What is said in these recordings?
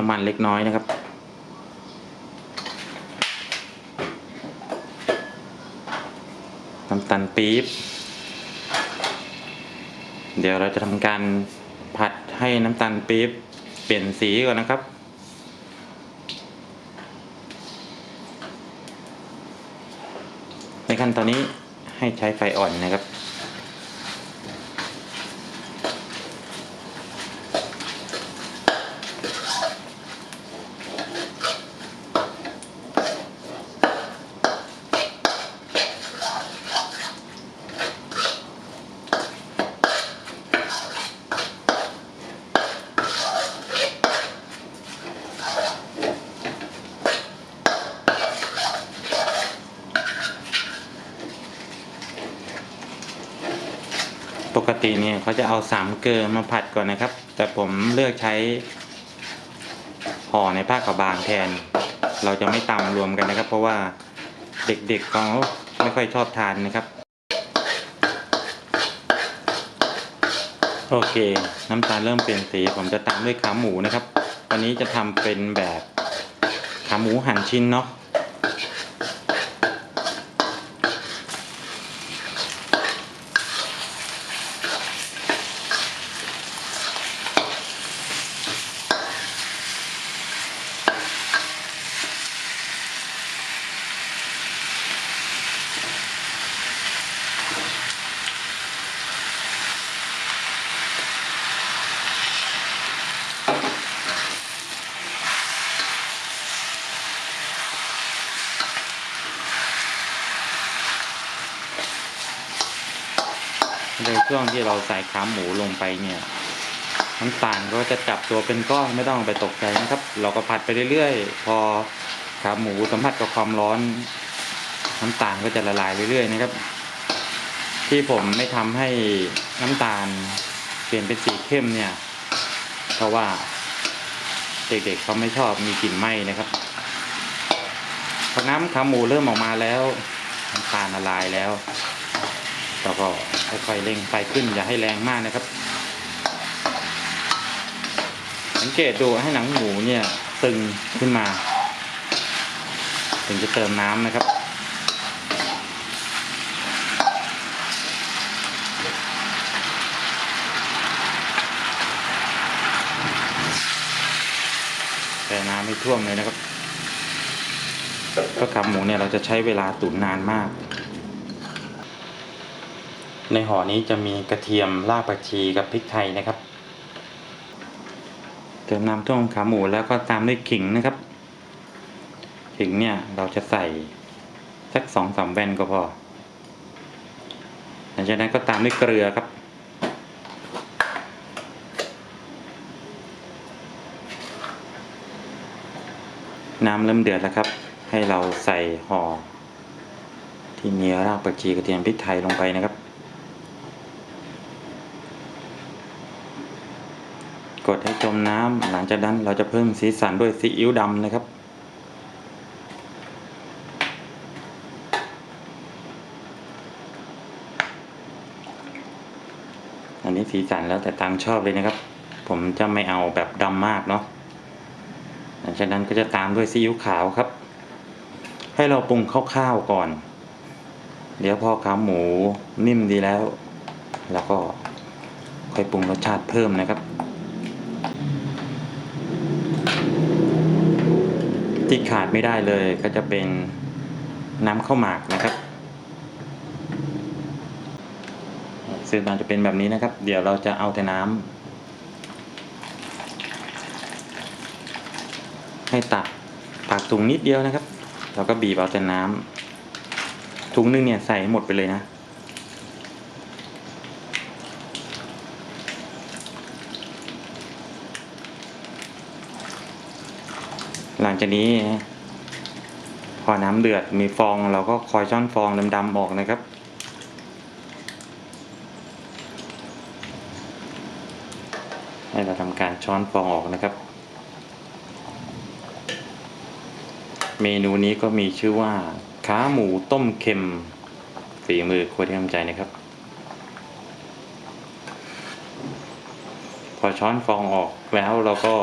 น้ำมันเล็กน้อยนะครับ น้ำตาลปี๊บ เดี๋ยวเราจะทำการผัดให้น้ำตาลปี๊บเปลี่ยนสีก่อนนะครับในขั้นตอนนี้ให้ใช้ไฟอ่อนนะครับ ปกติเนี่ยเขาจะเอาสามเกลือมาผัดก่อนนะครับ แต่ผมเลือกใช้ห่อในผ้าขาวบางแทน เราจะไม่ตำรวมกันนะครับ เพราะว่าเด็กๆเขาไม่ค่อยชอบทานนะครับ โอเค น้ำตาลเริ่มเปลี่ยนสีผมจะตามด้วยขาหมูนะครับ วันนี้จะทำเป็นแบบขาหมูหั่นชิ้นเนาะ ช่วงที่เราใส่ขาหมูลงไปเนี่ยน้ำตาลก็จะจับตัวเป็นก้อนไม่ต้องไปตกใจนะครับ เราก็ผัดไปเรื่อยๆ พอขาหมูสัมผัสกับความร้อน น้ำตาลก็จะละลายเรื่อยๆ นะครับ ที่ผมไม่ทำให้น้ำตาลเปลี่ยนเป็นสีเข้มเนี่ย เพราะว่าเด็กๆเขาไม่ชอบมีกลิ่นไหม้นะครับพอน้ำขาหมูเริ่มออกมาแล้วน้ำตาลละลายแล้ว เราก็ค่อยๆเร่งไฟขึ้นอย่าให้แรงมากนะครับ สังเกตดูให้หนังหมูเนี่ยตึงขึ้นมา ถึงจะเติมน้ำนะครับแต่น้ำไม่ท่วมเลยนะครับ ก็ขาหมูเนี่ยเราจะใช้เวลาตุ๋นนานมาก ในห่อนี้จะมีกระเทียมรากผักชีกับพริกไทยนะครับ เติมน้ำท่วมขาหมูแล้วก็ตามด้วยขิงนะครับ ขิงเนี่ยเราจะใส่สักสองสามแว่นก็พอหลังจากนั้นก็ตามด้วยเกลือครับ น้ำเริ่มเดือดแล้วครับ ให้เราใส่ห่อที่มีรากผักชีกระเทียมพริกไทยลงไปนะครับ กดให้จมน้ำหลังจากนั้นเราจะเพิ่มสีสันด้วยซีอิ๊วดำนะครับ อันนี้สีสันแล้วแต่ตามชอบเลยนะครับ ผมจะไม่เอาแบบดำมากเนาะหลังจากนั้นก็จะตามด้วยซีอิ๊วขาวครับ ให้เราปรุงคร่าวๆก่อน เดี๋ยวพอขาหมูนิ่มดีแล้ว แล้วก็ค่อยปรุงรสชาติเพิ่มนะครับ ที่ขาดไม่ได้เลยก็จะเป็นน้ำข้าวหมากนะครับซึ่งมันจะเป็นแบบนี้นะครับ เดี๋ยวเราจะเอาแต่น้ำให้ตักตักถุงนิดเดียวนะครับ เราก็บีบเอาแต่น้ำถุงนึงเนี่ยใส่หมดไปเลยนะ หลังจากนี้ พอน้ำเดือดมีฟองเราก็คอยช้อนฟองดำๆออกนะครับ ให้เราทำการช้อนฟองออกนะครับ เมนูนี้ก็มีชื่อว่าขาหมูต้มเค็มฝีมือครัวที่ทำใจนะครับ พอช้อนฟองออกแล้วเราก็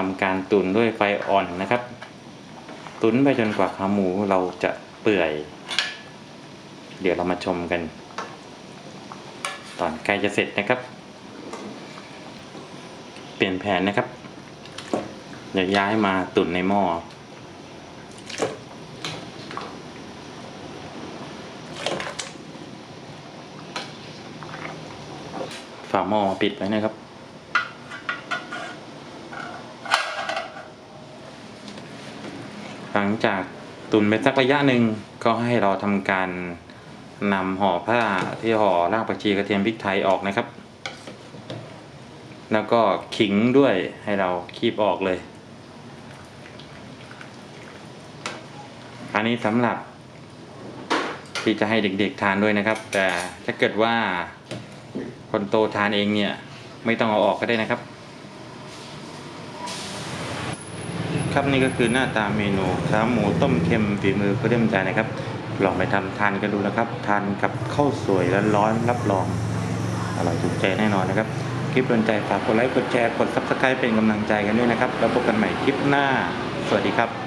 ทำการตุ๋นด้วยไฟอ่อนนะครับ ตุ๋นไปจนกว่าขาหมูเราจะเปื่อย เดี๋ยวเรามาชมกัน ตอนใกล้จะเสร็จนะครับ เปลี่ยนแผนนะครับเดี๋ยวย้ายมาตุ๋นในหม้อฝาหม้อปิดไว้นะครับ หลั งจากตุนไปสักระยะหนึ่งก็ให้เราทำการนำห่อผ้าที่ห่อรากผักชีกระเทียมพริกไทยออกนะครับ แล้วก็ขิงด้วยให้เราคีบออกเลย อันนี้สำหรับที่จะให้เด็กๆทานด้วยนะครับ แต่ถ้าเกิดว่าคนโตทานเองเนี่ย ไม่ต้องเอาออกก็ได้นะครับ ครับนี่ก็คือหน้าตาเมนูขาหมูต้มเค็มฝีมือเริ่มใจนะครับ ลองไปทำทานกันดูนะครับ ทานกับข้าวสวยร้อนๆรับรอง อร่อยถูกใจแน่นอนนะครับ คลิปโดนใจฝากกดไลค์กดแชร์กดซับสไครป์เป็นกำลังใจกันด้วยนะครับ แล้วพบกันใหม่คลิปหน้า สวัสดีครับ